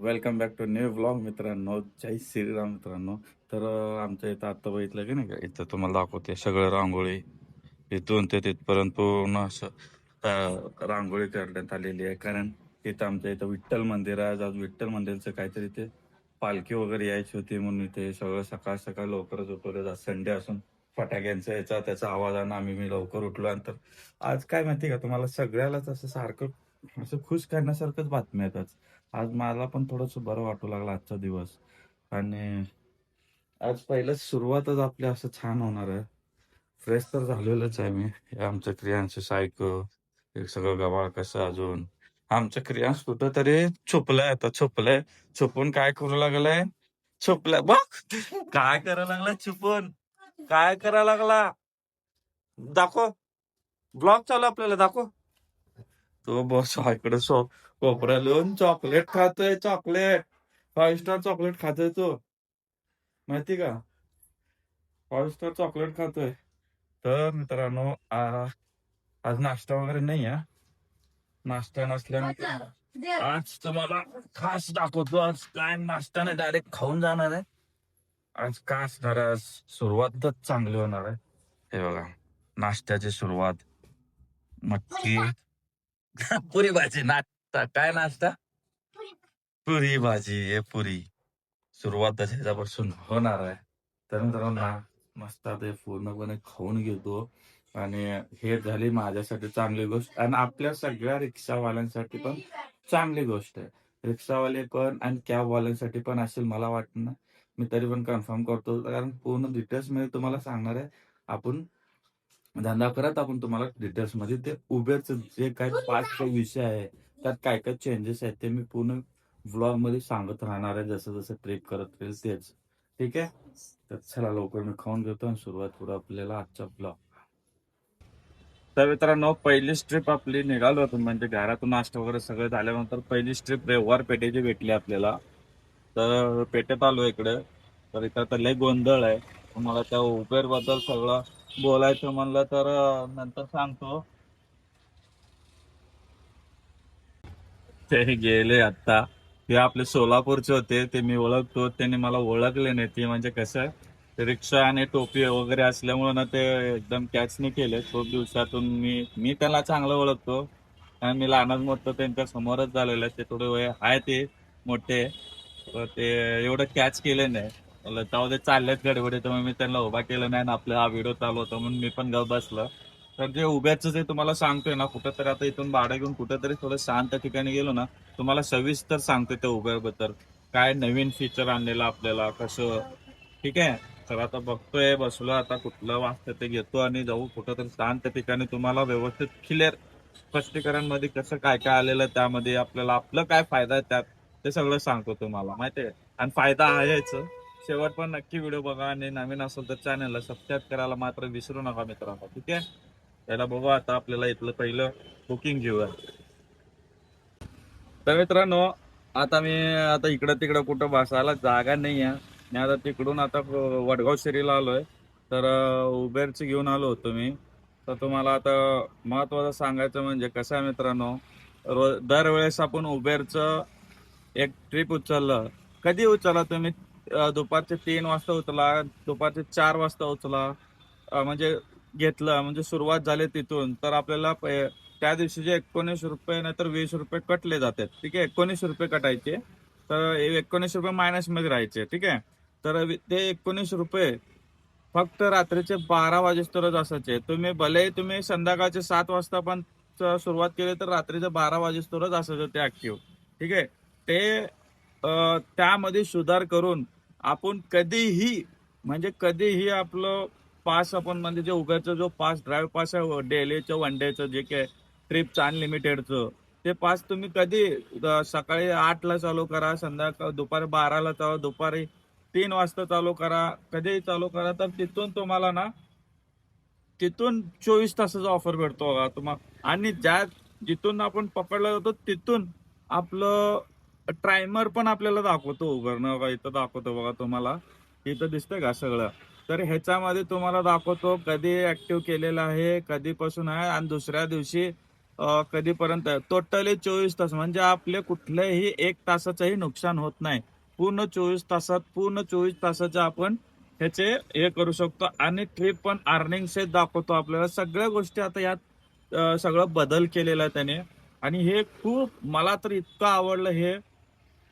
Welcome back to new blog मित्रांनो. जय श्रीराम मित्रांनो. तर आमच्या इथं आता बघितलं की नाही का? इथं तुम्हाला दाखवते सगळं रांगोळी. इथून ते तिथपर्यंत पूर्ण असं रांगोळी करण्यात आलेली आहे. कारण इथं आमच्या इथं विठ्ठल मंदिर आहे. आज विठ्ठल मंदिरचं काहीतरी ते पालखी वगैरे यायची होती म्हणून इथे सगळं सकाळ सकाळ लवकरच उठवलं आज संडे असून फटाक्यांचा याचा त्याचा आवाज आणि आम्ही मी लवकर उठलो आणि तर आज काय माहिती का? तुम्हाला सगळ्यालाच असं सारखं असं खुश करण्यासारखंच बातम्या येतात. आज मला पण थोडंसं बरं वाटू लागलं आजचा दिवस. आणि आज पहिलंच सुरुवातच आपली असं छान होणार आहे. फ्रेश तर झालेलंच आहे मी. आमच्या आमचं क्रियांश सायको हे सगळं गवाळ कसं अजून. आमचं क्रियांश कुठं तरी छुपलंय आता छुपलंय. छुपून काय करू लागलाय? छुपलाय. बघ काय करायला लागला छुपून? काय करायला लागला? दाखव. ब्लॉग चालू आपल्याला दाखव. तो बस इकडे सो कोपऱ्या लिहून चॉकलेट खातोय चॉकलेट फाईव्ह स्टार चॉकलेट खातोय तो. माहिती का? फाईव्ह स्टार चॉकलेट खातोय. तर मित्रांनो आज नाश्ता वगैरे नाही आहे. नाश्ता नसल्याने आज तुम्हाला खास दाखवतो. आज काय नाश्ता नाही डायरेक्ट खाऊन जाणार आहे. आज काय असणार आहे? आज सुरुवातच चांगली होणार आहे. हे बघा नाश्त्याची सुरुवात. मटकी. पुरी भाजी नाश्ता. काय नाश्ता? पुरी भाजी. हे पुरी. सुरुवात ह्याच्यापासून होणार आहे. तर मित्रांनो ना मस्त हे पूर्णपणे खाऊन घेतो. आणि हे झाली माझ्यासाठी चांगली गोष्ट. आणि आपल्या सगळ्या रिक्षावाल्यांसाठी पण चांगली गोष्ट आहे. रिक्षावाले पण आणि कॅबवाल्यांसाठी पण असेल मला वाटतं ना. मी तरी पण कन्फर्म करतो. कारण पूर्ण डिटेल्समध्ये तुम्हाला सांगणार आहे. आपण धंदा करत आपण तुम्हाला डिटेल्समध्ये. ते उबेरचं जे काही पाच विषय आहे त्यात काय काय चेंजेस आहेत ते मी पूर्ण व्लॉगमध्ये सांगत राहणार आहे. जसं जसं ट्रिप करत राहील तेच. ठीक आहे? तर चला लवकर मी खाऊन घेतो आणि सुरुवात करू आपल्याला आजचा ब्लॉग तर मित्रांनो पहिलीच ट्रिप आपली निघालो होतो. म्हणजे घरातून नाश्ता वगैरे सगळं झाल्यानंतर पहिलीच ट्रिप रविवार पेठेची भेटली आपल्याला. तर पेठेत आलो इकडे. तर इथं तर लय गोंधळ आहे. मला त्या उबेरबद्दल सगळं बोलायचं म्हणलं तर नंतर सांगतो. ते गेले आता. ते आपले सोलापूरचे होते ते मी ओळखतो. त्यांनी मला ओळखले नाही. ते म्हणजे कसं रिक्षा आणि टोपी वगैरे असल्यामुळे ना ते एकदम कॅच नाही केले. खूप दिवसातून मी मी त्याला चांगलं ओळखतो. आणि मी लहानच मोठं त्यांच्या समोरच झालेलं ते थोडे वय आहे ते मोठे. ते एवढं कॅच केले नाही. म्हणलं जाऊ दे चाललेत गडबडीत तर मग मी त्यांना उभा केलं नाही आणि आपला हा व्हिडिओ चालू होता म्हणून मी पण गप बसलं. तर जे उभ्याचं जे तुम्हाला सांगतोय ना कुठंतरी आता इथून भाडं घेऊन कुठंतरी थोडं शांत ठिकाणी गेलो ना तुम्हाला सविस्तर सांगतोय त्या उभ्याबद्दल. काय नवीन फीचर आणलेलं आपल्याला कसं? ठीक आहे? तर आता बघतोय बसलो आता कुठलं वाजतं ते घेतो आणि जाऊ कुठंतरी शांत ठिकाणी तुम्हाला व्यवस्थित क्लिअर स्पष्टीकरणमध्ये कसं काय काय आलेलं त्यामध्ये आपल्याला आपलं काय फायदा आहे त्यात ते सगळं सांगतो तुम्हाला. माहितीये आणि फायदा आहेच. शेवट पण नक्की व्हिडिओ बघा आणि नवीन असेल तर चॅनलला सबस्क्राईब करायला मात्र विसरू नका मित्रांनो ठीक आहे? त्याला बघू आता आपल्याला इथलं पहिलं बुकिंग घेऊया. तर मित्रांनो आता मी आता इकडं तिकडं कुठं बसायला जागा नाही आहे मी आता तिकडून आता वडगाव शिरीला आलोय. तर उबेरची घेऊन आलो होतो मी. तर तुम्हाला आता महत्वाचं सांगायचं म्हणजे कसं आहे मित्रांनो रोज दरवेळेस आपण उबेरचं एक ट्रिप उचललं. कधी उचला तुम्ही? दुपारचे तीन वाजता उचला दुपारचे चार वाजता उचला म्हणजे घेतलं म्हणजे सुरुवात झाली तिथून. तर आपल्याला त्या दिवशीचे एकोणीस रुपये नाहीतर वीस रुपये कटले जातात ठीक आहे? एकोणीस रुपये कटायचे. तर एकोणीस रुपये मायनसमध्ये राहायचे ठीक आहे? तर ते एकोणीस रुपये फक्त रात्रीचे बारा वाजेस्तरच असायचे. तुम्ही भले तुम्ही संध्याकाळचे सात वाजता पण सुरुवात केली तर रात्रीचे बारा वाजेस्तरच असायचं ते ऍक्टिव्ह ठीक आहे? ते त्यामध्ये सुधार करून आपण कधीही म्हणजे कधीही आपलं पास आपण म्हणजे जे उभ्याचं जो पास ड्राईव्ह पास आहे डेलीचं वन डेचं जे काय ट्रिपचं अनलिमिटेडचं ते पास तुम्ही कधी सकाळी आठला चालू करा संध्याकाळ दुपारी बाराला चालू दुपारी तीन वाजता चालू करा कधीही चालू करा तर तिथून तुम्हाला ना तिथून चोवीस तासाचा ऑफर भेटतो तुम्हाला आणि ज्या जिथून आपण पकडला जातो तिथून आपलं ट्रायमर पण आपल्याला दाखवतो उघडणं बघा इथं दाखवतो बघा तुम्हाला. इथं दिसतंय का सगळं? तर ह्याच्यामध्ये तुम्हाला दाखवतो कधी ऍक्टिव्ह केलेलं आहे कधीपासून आहे आणि दुसऱ्या दिवशी कधीपर्यंत कधीपर्यंत टोटली चोवीस तास म्हणजे आपले कुठलंही एक तासाचंही नुकसान होत नाही. पूर्ण चोवीस तासात पूर्ण चोवीस तासाचं आपण ह्याचे हे करू शकतो आणि ट्रिप पण अर्निंग सेट दाखवतो आपल्याला. सगळ्या गोष्टी आता यात सगळं बदल केलेला आहे त्याने. आणि हे खूप मला तर इतकं आवडलं हे.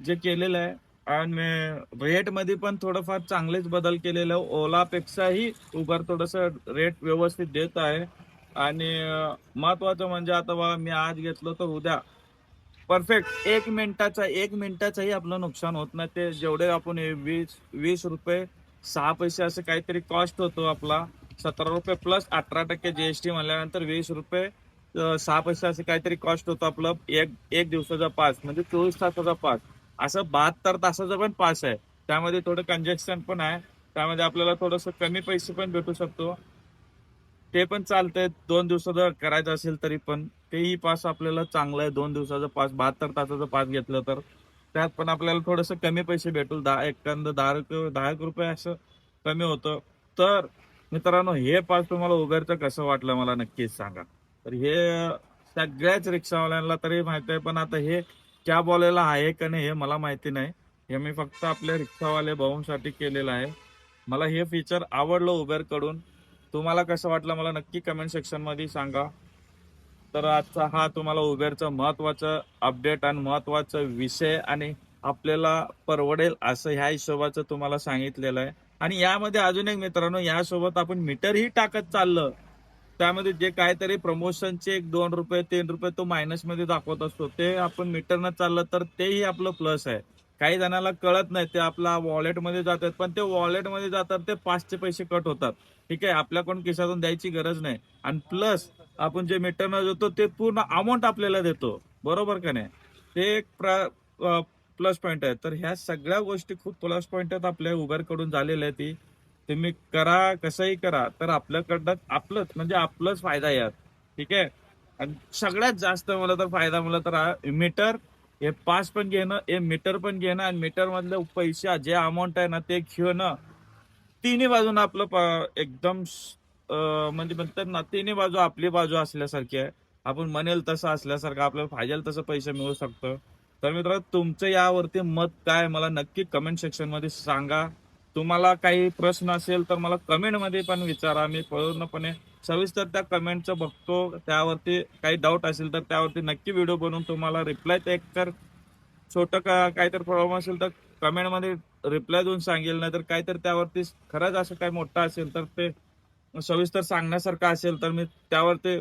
जे केलेलं आहे. आणि रेटमध्ये पण थोडंफार चांगलेच बदल केलेलं आहे. ओलापेक्षाही उबर थोडस रेट व्यवस्थित देत आहे. आणि महत्त्वाचं महत्वाचं म्हणजे आता बघा मी आज घेतलं तर उद्या. परफेक्ट एक मिनिटाचा एक मिनिटाचंही आपलं नुकसान होत नाही. ते जेवढे आपण वीस वीस रुपये सहा पैसे असं काहीतरी कॉस्ट होतो आपला. सतरा रुपये प्लस अठरा टक्के जी एस टी म्हणल्यानंतर वीस रुपये सहा पैसे असं काहीतरी कॉस्ट होतो आपलं. एक एक दिवसाचा पास म्हणजे चोवीस तासाचा पास असं बहात्तर तासाचा पण पास आहे. त्यामध्ये थोडं कंजेक्शन पण आहे. त्यामध्ये आपल्याला थोडस कमी पैसे पण भेटू शकतो. ते पण चालतंय. दोन दिवसाचं करायचं असेल तरी पण तेही पास आपल्याला चांगलं आहे. दोन दिवसाचं पास बहात्तर तासाचं पास घेतलं तर. त्यात पण आपल्याला थोडस कमी पैसे भेटून दहा एखादं दहा रुपये दहा एक रुपये असं कमी होतं. तर मित्रांनो हे पास तुम्हाला उबेरचं कसं वाटलं मला नक्कीच सांगा. तर हे सगळ्याच रिक्षावाल्यांना तरी माहिती आहे पण आता हे कॅबवाल्याला आहे का नाही हे मला माहिती नाही. हे मी फक्त आपल्या रिक्षावाले भाऊंसाठी केलेलं आहे. मला हे फीचर आवडलं उबेरकडून तुम्हाला कसं वाटलं मला नक्की कमेंट सेक्शनमध्ये सांगा. तर आजचा हा तुम्हाला उबेरचं महत्वाचं अपडेट आणि महत्त्वाचा विषय आणि आपल्याला परवडेल असं ह्या हिशोबाचं तुम्हाला सांगितलेलं आहे. आणि यामध्ये अजून एक मित्रांनो यासोबत आपण मीटरही टाकत चाललं. त्यामध्ये जे काहीतरी प्रमोशनचे एक दोन रुपये तीन रुपये तो मायनसमध्ये दाखवत असतो ते आपण मीटरनं चाललं तर तेही आपलं प्लस आहे. काही जणांना कळत नाही ते आपला वॉलेटमध्ये जातात पण ते वॉलेटमध्ये जातात ते पाचचे पैसे कट होतात. ठीक आहे आपल्याकडून खिशातून द्यायची गरज नाही. आणि प्लस आपण जे मीटरनं देतो ते पूर्ण अमाऊंट आपल्याला देतो. बरोबर का नाही? ते एक प्लस पॉईंट आहे. तर ह्या सगळ्या गोष्टी खूप प्लस पॉईंट आहेत आपल्या उबरकडून झालेल्या आहेत ती तुम्ही करा कसंही करा तर आपल्याकडनं आपलंच म्हणजे आपलंच फायदा यात ठीक आहे? आणि सगळ्यात जास्त मला तर फायदा मला तर मीटर हे पास पण घेणं हे मीटर पण घेणं आणि मीटर मधले पैसे जे अमाऊंट आहे ना ते घेणं तिन्ही बाजून आपलं एकदम म्हणजे म्हणतात ना तिन्ही बाजू आपली बाजू असल्यासारखी आहे. आपण म्हणेल तसं असल्यासारखं आपल्याला पाहिजे तसं पैसे मिळू शकतं. तर मित्र तुमचं यावरती मत काय मला नक्की कमेंट सेक्शनमध्ये सांगा. तुम्हाला काही प्रश्न असेल तर मला कमेंटमध्ये पण विचारा. मी पूर्णपणे सविस्तर त्या कमेंटचं बघतो. त्यावरती काही डाऊट असेल तर त्यावरती नक्की व्हिडिओ बनवून तुम्हाला रिप्लाय एक तर छोटं का काहीतरी प्रॉब्लेम असेल तर कमेंटमध्ये रिप्लाय देऊन सांगेल. नाही तर काहीतरी त्यावरती खरंच असं काही मोठं असेल तर ते सविस्तर सांगण्यासारखं असेल तर मी त्यावरती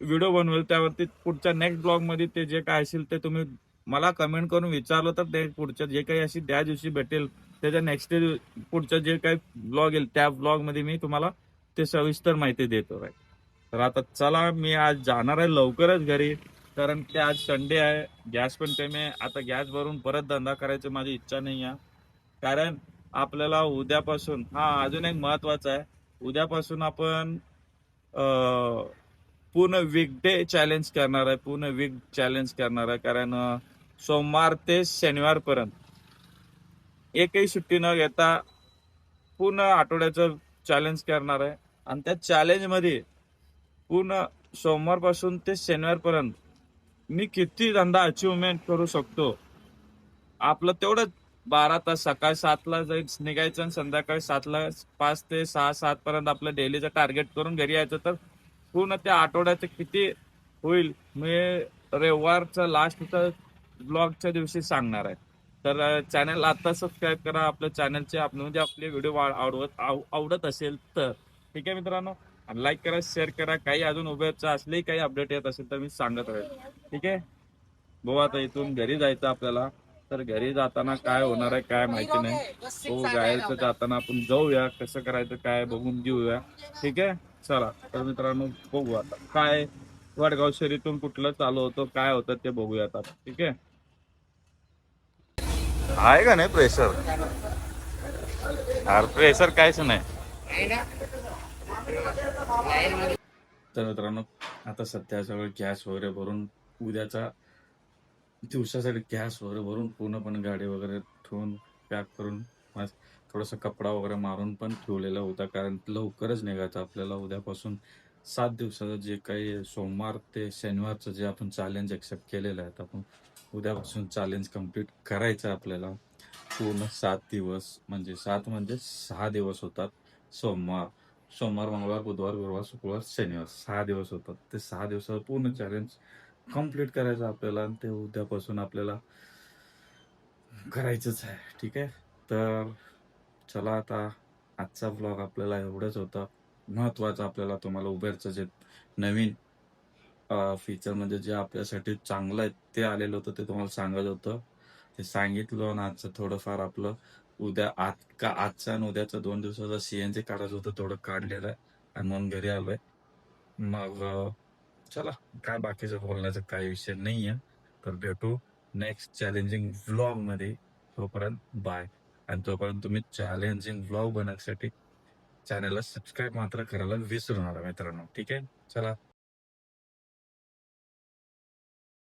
व्हिडिओ बनवेल. त्यावरती पुढच्या नेक्स्ट ब्लॉगमध्ये ते जे काय असेल ते तुम्ही मला कमेंट करून विचारलं तर ते पुढच्या जे काही अशी त्या दिवशी भेटेल. त्याच्या नेक्स्ट डे पुढचं जे काही ब्लॉग येईल त्या ब्लॉगमध्ये मी तुम्हाला ते सविस्तर माहिती देतो. राईट तर आता चला मी आज जाणार आहे लवकरच घरी कारण ते आज संडे आहे गॅस पण कमी आहे. आता गॅस भरून परत धंदा करायची माझी इच्छा नाही आहे. कारण आपल्याला उद्यापासून हा अजून एक महत्वाचं आहे. उद्यापासून आपण पूर्ण पूर्ण वीकडे चॅलेंज करणार आहे पूर्ण वीक चॅलेंज करणार आहे. कारण सोमवार ते शनिवारपर्यंत एकही सुट्टी न घेता पूर्ण आठवड्याचं चॅलेंज करणार आहे. आणि त्या चॅलेंजमध्ये पूर्ण सोमवारपासून ते शनिवारपर्यंत मी किती धंदा अचिव्हमेंट करू शकतो? आपलं तेवढं बारा तास सकाळी सातला जाईल निघायचं आणि संध्याकाळी सातला पाच ते सहा सात पर्यंत आपलं डेलीचं टार्गेट करून घरी यायचं तर पूर्ण त्या आठवड्याचं किती होईल मी रविवारचं लास्टचं ब्लॉगच्या दिवशी सांगणार आहे. तर चॅनल आता सबस्क्राईब करा. आपल्या चॅनलचे आपण म्हणजे आपले व्हिडिओ आवडत आव- आवडत असेल तर. ठीक आहे मित्रांनो? लाईक करा शेअर करा. काही अजून उभ्याचं असलेही काही अपडेट येत असेल तर मी सांगत राहील. ठीक आहे? भाऊ आता इथून घरी जायचं आपल्याला. तर घरी जाताना काय होणार आहे काय माहिती नाही. हो जायचं जाताना आपण जाऊया. कसं करायचं काय बघून घेऊया. ठीक आहे? चला. तर मित्रांनो बघू आता. काय वडगाव शहरीतून कुठलं चालू होतं काय होतं ते बघूया आता. ठीक आहे? आहे का नाही प्रेशर अरे प्रेशर कायच नाही. तर मित्रांनो आता सध्या सगळं गॅस वगैरे भरून उद्याचा दिवसासाठी गॅस वगैरे भरून पूर्णपणे गाडी वगैरे ठेवून पॅक करून मस्त थोडासा कपडा वगैरे मारून पण ठेवलेला होता. कारण लवकरच निघायचं आपल्याला उद्यापासून. सात दिवसाचं जे काही सोमवार ते शनिवारचं जे आपण चॅलेंज एक्सेप्ट केलेलं आहे तर आपण उद्यापासून चॅलेंज कंप्लीट करायचं आपल्याला. पूर्ण सात दिवस म्हणजे सात म्हणजे सहा दिवस होतात सोमवार. सोमवार मंगळवार बुधवार गुरुवार शुक्रवार शनिवार सहा दिवस होतात. ते सहा दिवसाचं पूर्ण चॅलेंज कंप्लीट करायचं आपल्याला आणि ते उद्यापासून आपल्याला करायचंच आहे. ठीक आहे? तर चला आता आजचा ब्लॉग आपल्याला एवढंच होतं. महत्वाचं आपल्याला तुम्हाला उबेरचं जे नवीन फीचर म्हणजे जे आपल्यासाठी चांगलं आहे ते आलेलं होतं ते तुम्हाला सांगत होतं. ते सांगितलं ना आजचं थोडंफार आपलं उद्या आज का आजचा आणि उद्याचा दोन दिवसाचा सीएनजी काढायचं होतं थोडं काढलेलं आहे आणि मग घरी आलोय. मग चला काय बाकीचं बोलण्याचा काही विषय नाही आहे तर भेटू नेक्स्ट चॅलेंजिंग व्लॉगमध्ये. तोपर्यंत बाय आणि तोपर्यंत तुम्ही चॅलेंजिंग व्लॉग बनवण्यासाठी चॅनलला सबस्क्राईब मात्र करायला विसरू नका मित्रांनो. ठीक आहे? चला.